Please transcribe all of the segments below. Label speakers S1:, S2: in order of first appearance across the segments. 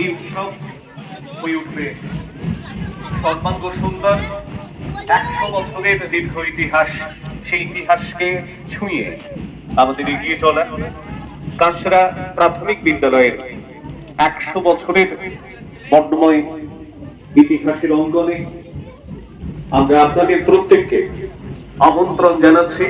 S1: এই উৎসব হয়ে উঠবে। সর্বাঙ্গ সুন্দর একশো বছরের দীর্ঘ ইতিহাস, সেই ইতিহাসকে ছুঁয়ে আমাদের এগিয়ে চলা কাঁচরা প্রাথমিক বিদ্যালয়ের একশো বছরের বর্ণময় ইতিহাসের অঙ্গনে আমরা আপনাদের প্রত্যেককে আমন্ত্রণ জানাচ্ছি।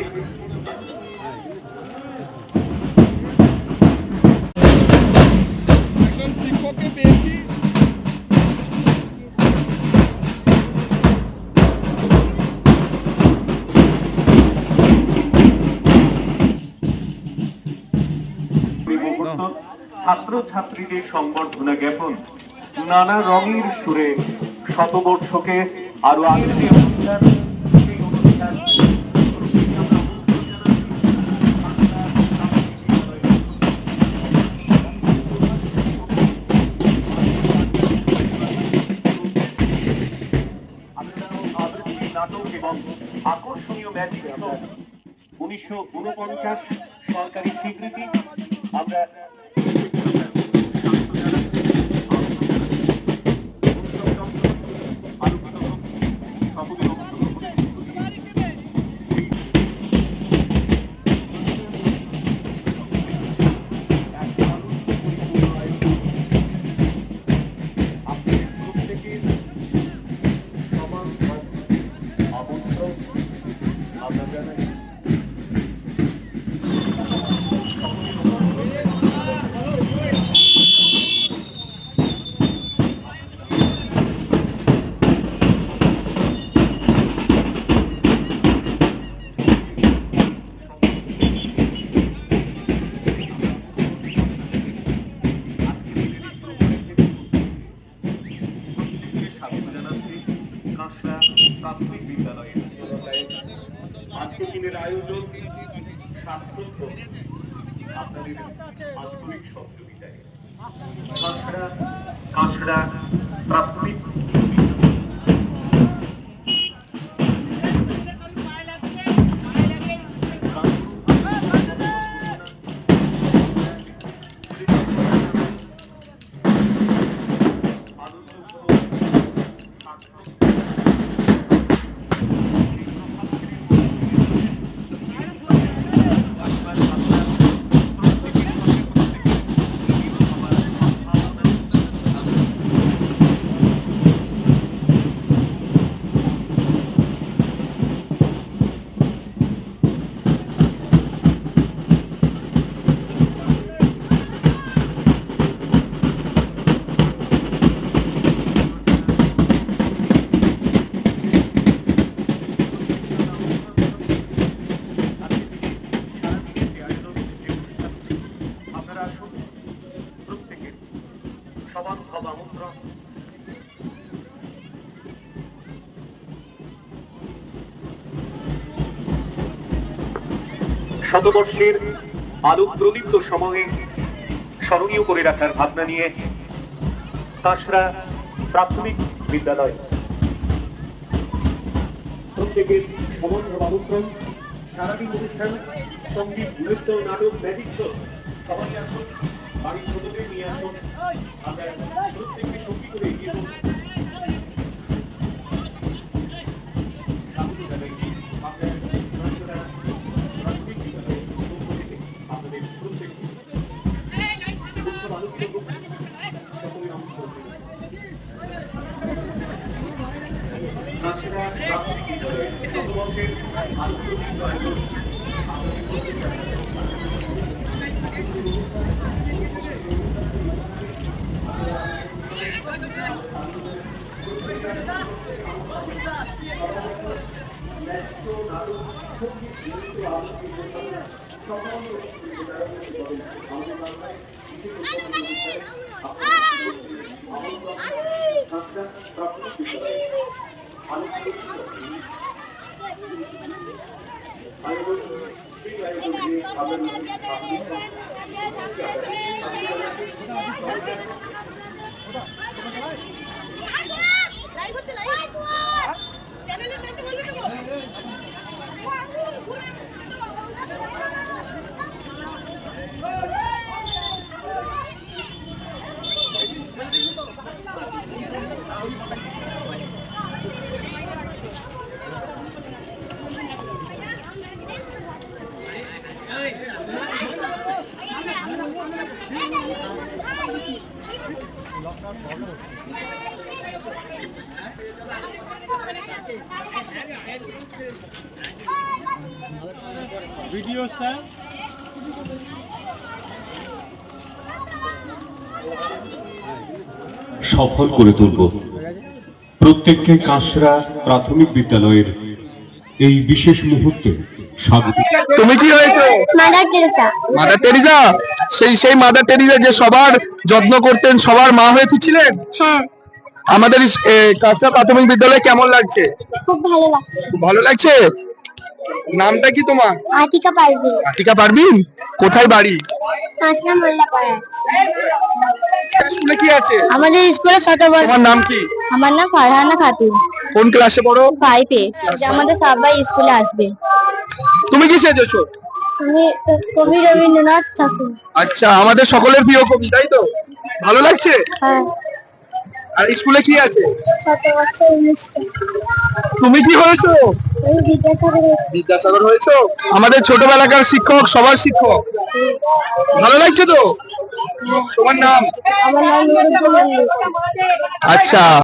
S1: ছাত্র ছাত্রীদের সংবর্ধনা জ্ঞাপন। নানা রঙের সুরে শতবর্ষকে আরও আগে অনুষ্ঠান সেই নাটক এবং আকর্ষণীয় ম্যাজিক শো উনিশশো উনপঞ্চাশ সরকারি স্বীকৃতি আমরা আমরা আয়োজন হোক আপনাদের আন্তরিক সহযোগিতায়। তাছাড়া কাঁকড়া প্রাথমিক শতবর্ষের আলোক প্রদীপ্ত সময়ে স্মরণীয় করে রাখার ভাবনা নিয়ে কাঁচরা প্রাথমিক বিদ্যালয়। প্রত্যেকের সমন্বয় আমন্ত্রণ সারাদিন অনুষ্ঠান, সংগীত, নৃত্য, নাটক, ম্যাজিক সবাই আসুন, বাড়ির ছোটদের নিয়ে আসুন। আমরা প্রত্যেককে সঙ্গী করে এগিয়ে কাঁচরা প্রাথমিক বিদ্যালয়ের শতবর্ষের
S2: ভিডিও স্যার
S3: সফল করে তুলব। প্রত্যেককে কাঁসরা প্রাথমিক বিদ্যালয়ের এই বিশেষ মুহূর্তে স্বাগত।
S4: তুমি কি হয়েছো?
S5: মাদার টেরেসা
S4: মাদার টেরিজা সেই সেই মাদার টেরিজা যে সবার যত্ন করতেন সবার মা হয়ে ছিলেন
S5: হ্যাঁ।
S4: আমাদের এ, কাঁচরা প্রাথমিক বিদ্যালয়ে কেমন লাগছে?
S5: খুব ভালো লাগছে।
S4: ভালো লাগছে? নামটা কি তোমার?
S5: আটিকা পারবে
S4: আটিকা পারবিন কোথায় বাড়ি?
S5: কাঁচরা
S4: স্কুলে কি আছে?
S5: আমাদের স্কুলে
S4: তোমার নাম কি?
S5: আমার নাম ফারহানা খাতুন।
S4: কোন ক্লাসে পড়ো?
S5: ফাইভে যে আমাদের সবাই স্কুলে আসবে।
S4: তুমি কি সেজেছো
S5: আমি কবি রবীন্দ্রনাথ ঠাকুর।
S4: আচ্ছা আমাদের সকলের প্রিয় কবি তাই তো? ভালো লাগছে?
S5: হ্যাঁ।
S4: আর স্কুলে কি আছে? তুমি কি হয়েছো?
S5: বিদ্যাসাগর
S4: হয়েছো। আমাদের ছোটবেলাকার শিক্ষক সবার শিক্ষক। ভালো লাগছে তো? তোমার নাম। আচ্ছা।